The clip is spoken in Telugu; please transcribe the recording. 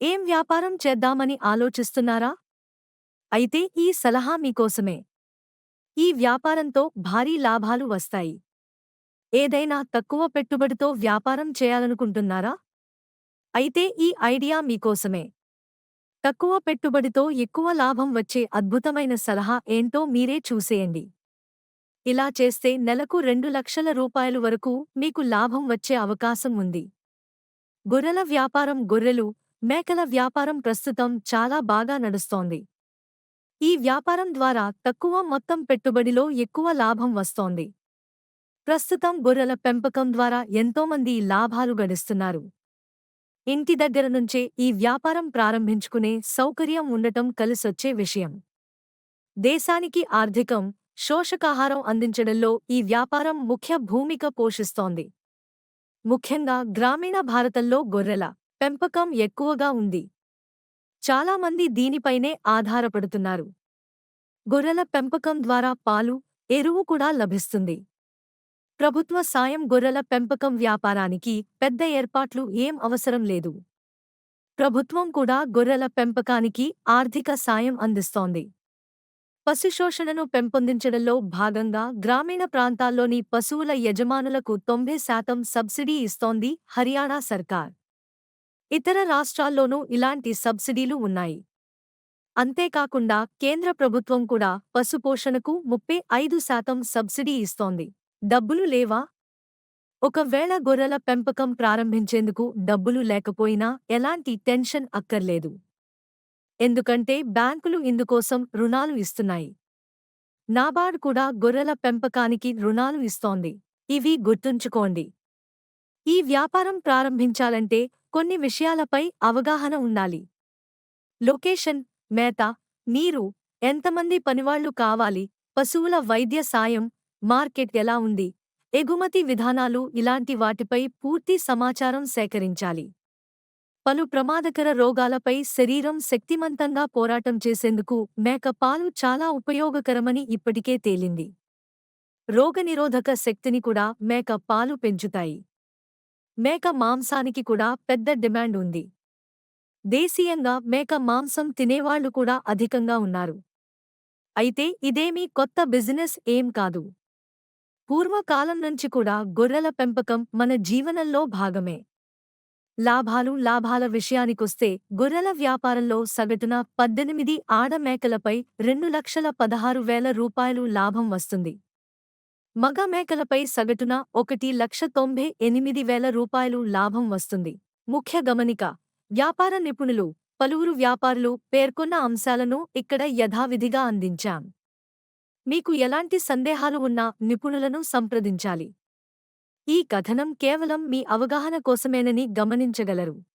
ఏం వ్యాపారం చేద్దామని ఆలోచిస్తున్నారా? అయితే ఈ సలహా మీకోసమే. ఈ వ్యాపారంతో భారీ లాభాలు వస్తాయి. ఏదైనా తక్కువ పెట్టుబడితో వ్యాపారం చేయాలనుకుంటున్నారా? అయితే ఈ ఐడియా మీకోసమే. తక్కువ పెట్టుబడితో ఎక్కువ లాభం వచ్చే అద్భుతమైన సలహా ఏంటో మీరే చూసేయండి. ఇలా చేస్తే నెలకు రెండు లక్షల రూపాయలు వరకు మీకు లాభం వచ్చే అవకాశం ఉంది. గొర్రెల వ్యాపారం గొర్రెలు మేకల వ్యాపారం ప్రస్తుతం చాలా బాగా నడుస్తోంది. ఈ వ్యాపారం ద్వారా తక్కువ మొత్తం పెట్టుబడిలో ఎక్కువ లాభం వస్తోంది. ప్రస్తుతం గొర్రెల పెంపకం ద్వారా ఎంతోమంది లాభాలు గడిస్తున్నారు. ఇంటి దగ్గర నుంచే ఈ వ్యాపారం ప్రారంభించుకునే సౌకర్యం ఉండటం కలిసొచ్చే విషయం. దేశానికి ఆర్థికం శోషకాహారం అందించడంలో ఈ వ్యాపారం ముఖ్య భూమిక పోషిస్తోంది. ముఖ్యంగా గ్రామీణ భారతంలో గొర్రెల పెంపకం ఎక్కువగా ఉంది. చాలామంది దీనిపైనే ఆధారపడుతున్నారు. గొర్రెల పెంపకం ద్వారా పాలు ఎరువు కూడా లభిస్తుంది. ప్రభుత్వ సాయం గొర్రెల పెంపకం వ్యాపారానికి పెద్ద ఏర్పాట్లు ఏం అవసరం లేదు. ప్రభుత్వం కూడా గొర్రెల పెంపకానికి ఆర్థిక సాయం అందిస్తోంది. పశుశోషణను పెంపొందించడంలో భాగంగా గ్రామీణ ప్రాంతాల్లోని పశువుల యజమానులకు తొంభై శాతం సబ్సిడీ ఇస్తోంది హర్యానా సర్కార్. ఇతర రాష్ట్రాల్లోనూ ఇలాంటి సబ్సిడీలు ఉన్నాయి. అంతేకాకుండా కేంద్ర ప్రభుత్వం కూడా పశుపోషణకు ముప్పై ఐదు శాతం సబ్సిడీ ఇస్తోంది. డబ్బులు లేవా? ఒకవేళ గొర్రెల పెంపకం ప్రారంభించేందుకు డబ్బులు లేకపోయినా ఎలాంటి టెన్షన్ అక్కర్లేదు. ఎందుకంటే బ్యాంకులు ఇందుకోసం రుణాలు ఇస్తున్నాయి. నాబార్డ్ కూడా గొర్రెల పెంపకానికి రుణాలు ఇస్తోంది. ఇవి గుర్తుంచుకోండి. ఈ వ్యాపారం ప్రారంభించాలంటే కొన్ని విషయాలపై అవగాహన ఉండాలి. లొకేషన్ మేత నీరు ఎంతమంది పనివాళ్ళు కావాలి పశువుల వైద్య సాయం మార్కెట్ ఎలా ఉంది ఎగుమతి విధానాలు ఇలాంటి వాటిపై పూర్తి సమాచారం సేకరించాలి. పలు ప్రమాదకర రోగాలపై శరీరం శక్తిమంతంగా పోరాటం చేసేందుకు మేక పాలు చాలా ఉపయోగకరమని ఇప్పటికే తేలింది. రోగనిరోధక శక్తిని కూడా మేక పాలు పెంచుతాయి. మేక మాంసానికి కూడా పెద్ద డిమాండ్ ఉంది. దేశీయంగా మేక మాంసం తినేవాళ్ళు కూడా అధికంగా ఉన్నారు. అయితే ఇదేమీ కొత్త బిజినెస్ ఏం కాదు. పూర్వకాలం నుంచి కూడా గొర్రెల పెంపకం మన జీవనంలో భాగమే. లాభాలు లాభాల విషయానికొస్తే గొర్రెల వ్యాపారంలో సగటున పద్దెనిమిది ఆడ మేకలపై రెండు లక్షల పదహారు వేల రూపాయలు లాభం వస్తుంది. మగ మేకలపై సగటున ఒకటి లక్ష తొంభై ఎనిమిది వేల రూపాయలు లాభం వస్తుంది. ముఖ్య గమనిక వ్యాపార నిపుణులు పలువురు వ్యాపారులు పేర్కొన్న అంశాలను ఇక్కడ యథావిధిగా అందించాం. మీకు ఎలాంటి సందేహాలు ఉన్నా నిపుణులను సంప్రదించాలి. ఈ కథనం కేవలం మీ అవగాహన కోసమేనని గమనించగలరు.